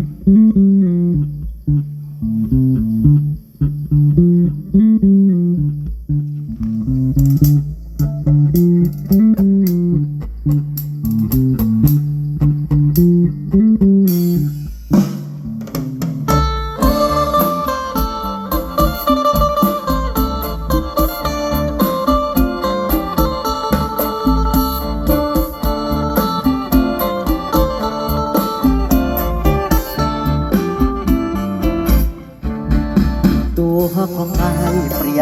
Mm-hmm.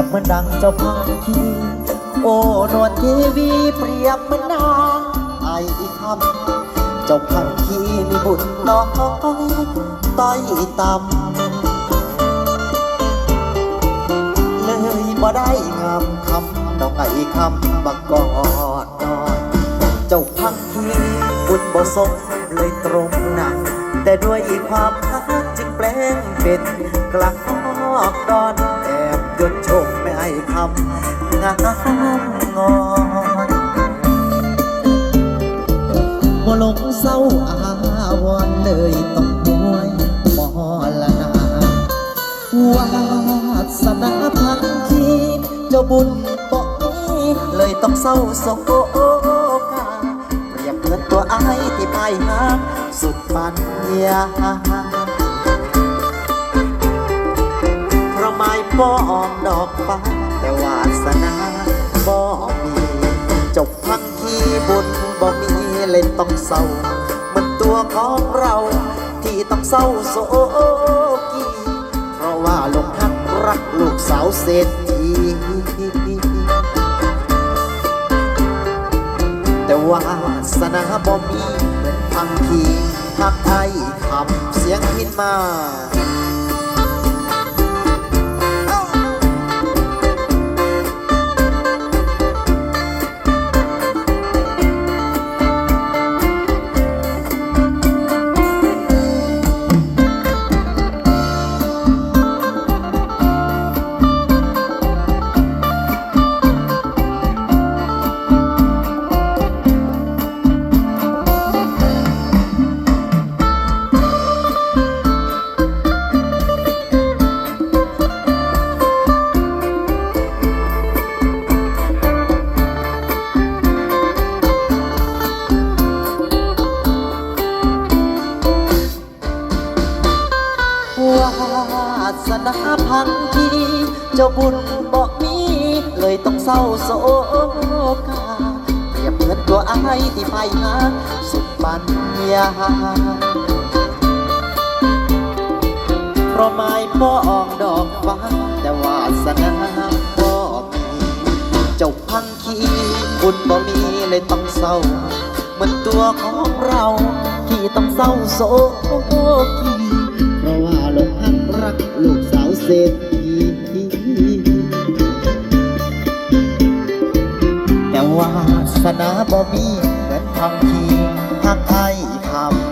เหมือนดังเจ้าพังคีโอ้นวลเทวีเปรียบเหมือนนางไออีคำเจ้าพังคีมีบุญน้อยต้อยต่ำเลยบ่ได้งามคำน้องไอคำบักกอดนอนเจ้าพังคีบุญบ่สมเลยตรงหนักแต่ด้วยความรักจึงแปลงเป็นกลักอกดอนแอบยนโชคไม่ให้ คำงามงอนบ่หลงเศร้าอาวรเลยต้องหวยมอลนาวาสนาพังคีเจ้าบุญบอกนี้เลยต้องเศร้าโศกาเปรียบเหมือนตัวไอ้ที่ไปหาสุดปัญญา มองดอกฟ้า แต่วาสนาบ่มีจบพังทีบุญบ่มีเล่นต้องเศร้าเหมือนตัวของเราที่ต้องเศร้าโศกีเพราะว่าลงทักรักลูกสาวเศรษฐีแต่วาสนาบ่มีเหมือนพังทีหักไทยคำเสียงพินมา วาสนาพังที เจ้าบุญบอกมี เลยต้องเศร้าโศกาเปรียบเหมือนตัวไอ้ายที่ไปหาสุดปัญญาเพราะไม้ป้องดอกฟ้าแต่วาสนาบ่มีเจ้าพังคีบุญบ่มีเลยต้องเศร้า เหมือนตัวของเราที่ต้องเศร้าโศกีเพราะ รักลูกสาวเศรษฐีแต่ว่าสนาบ่มีเหมือนพังคีหักไทยทำ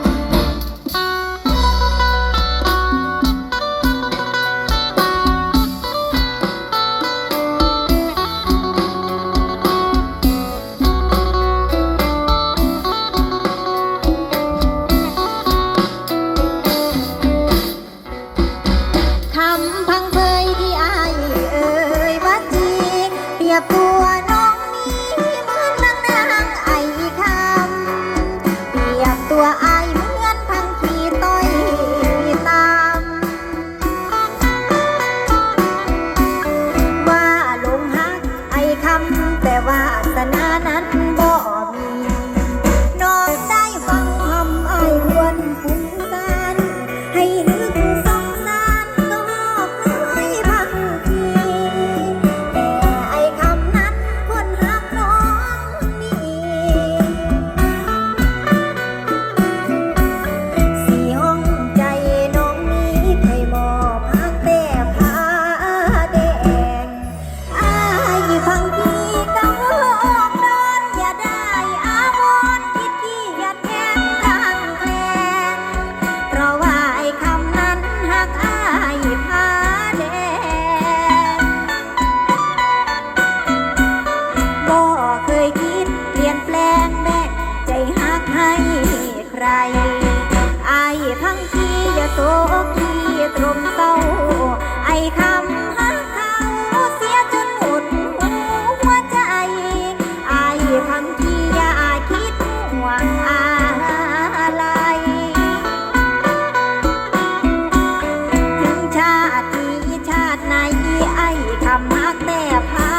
หักแต่พา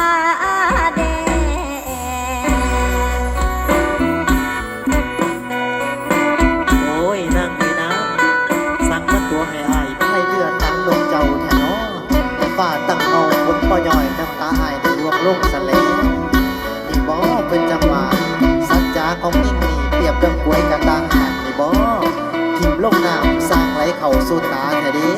แดงโอ้ยนั่งนี่นะ สั่งมาตัวให้อายให้เลือดตั้งลงเจ้าแท้เนาะฝ่าตั้งเงาคนปอย่อยน้ำตาอายได้รวมลงสะแล้วนี่บ่เป็นจังหวะสัจจาของยิ่งนี่เปรียบดังกล้วยกระตังหันนี่บ่ทิมลงน้ำสร้างไหลเข้าสู่ตาแท้ดิ